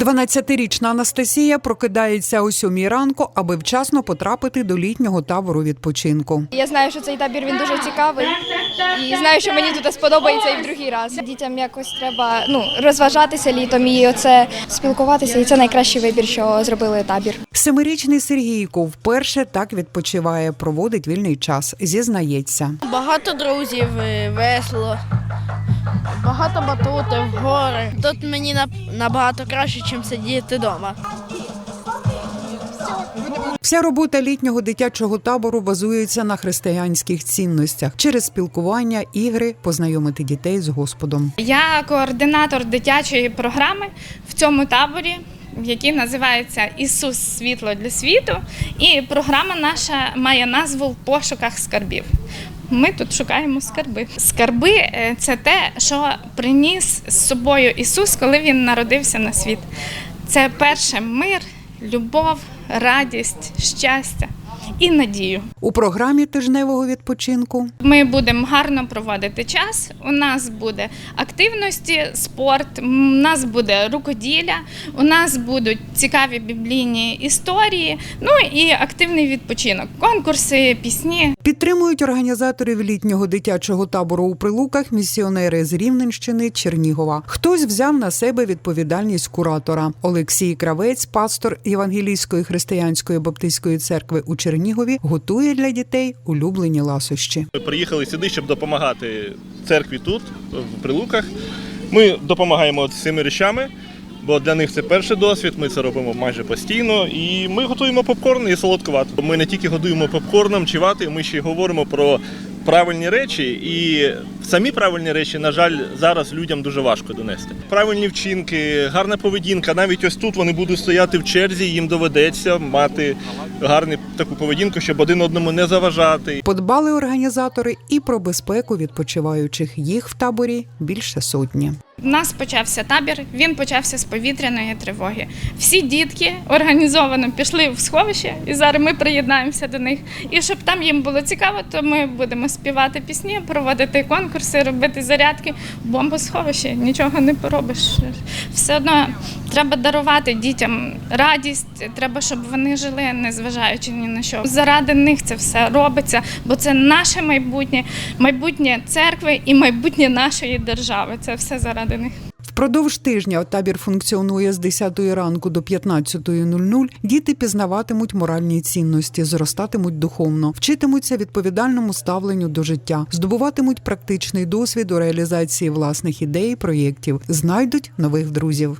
12-річна Анастасія прокидається о сьомій ранку, аби вчасно потрапити до літнього табору відпочинку. Я знаю, що цей табір він дуже цікавий і знаю, що мені тут сподобається і в другий раз. Дітям якось треба ну розважатися літом і оце спілкуватися. І це найкращий вибір, що зробили табір. Семирічний Сергійко вперше так відпочиває, проводить вільний час. Зізнається. Багато друзів, е, весело, багато батутів, гори. Тут мені на- набагато краще, ніж сидіти вдома. Вся робота літнього дитячого табору базується на християнських цінностях через спілкування, ігри, познайомити дітей з Господом. Я координатор дитячої програми в цьому таборі, який називається Ісус Світло для світу. І програма наша має назву В пошуках скарбів. Ми тут шукаємо скарби. Скарби е, це те, що приніс з собою Ісус, коли Він народився на світ. Це перше мир, любов, радість, щастя і надію. У програмі тижневого відпочинку Ми будемо гарно проводити час. У нас буде активності, спорт, у нас буде рукоділля, у нас будуть цікаві біблійні історії, ну і активний відпочинок, конкурси, пісні. підтримують організаторів літнього дитячого табору у прилуках місіонери з Рівненщини Чернігова. Хтось взяв на себе відповідальність куратора. Олексій Кравець, пастор Євангелійської християнської баптистської церкви у Чернігові, готує для дітей улюблені ласощі. Ми приїхали сюди, щоб допомагати церкві тут, в Прилуках. Ми допомагаємо цими речами, бо для них це перший досвід. Ми це робимо майже постійно. І ми готуємо попкорн і солодкувату. Ми не тільки годуємо попкорном чи вати, ми ще й говоримо про правильні речі. І самі правильні речі, на жаль, зараз людям дуже важко донести. Правильні вчинки, гарна поведінка. Навіть ось тут вони будуть стояти в черзі, їм доведеться мати гарну таку поведінку, щоб один одному не заважати. Подбали організатори і про безпеку відпочиваючих. Їх в таборі більше сотні. У нас почався табір, він почався з повітряної тривоги. Всі дітки організовано пішли в сховище, і зараз ми приєднаємося до них. І щоб там їм було цікаво, то ми будемо співати пісні, проводити конкурси, робити зарядки. В бомбосховищі нічого не поробиш. Все одно треба дарувати дітям радість, треба, щоб вони жили, незважаючи ні на що. Заради них це все робиться, бо це наше майбутнє, майбутнє церкви і майбутнє нашої держави. Це все заради них. Впродовж тижня табір функціонує з 10 ранку до 15.00. Діти пізнаватимуть моральні цінності, зростатимуть духовно, вчитимуться відповідальному ставленню до життя, здобуватимуть практичний досвід у реалізації власних ідей, проєктів, знайдуть нових друзів.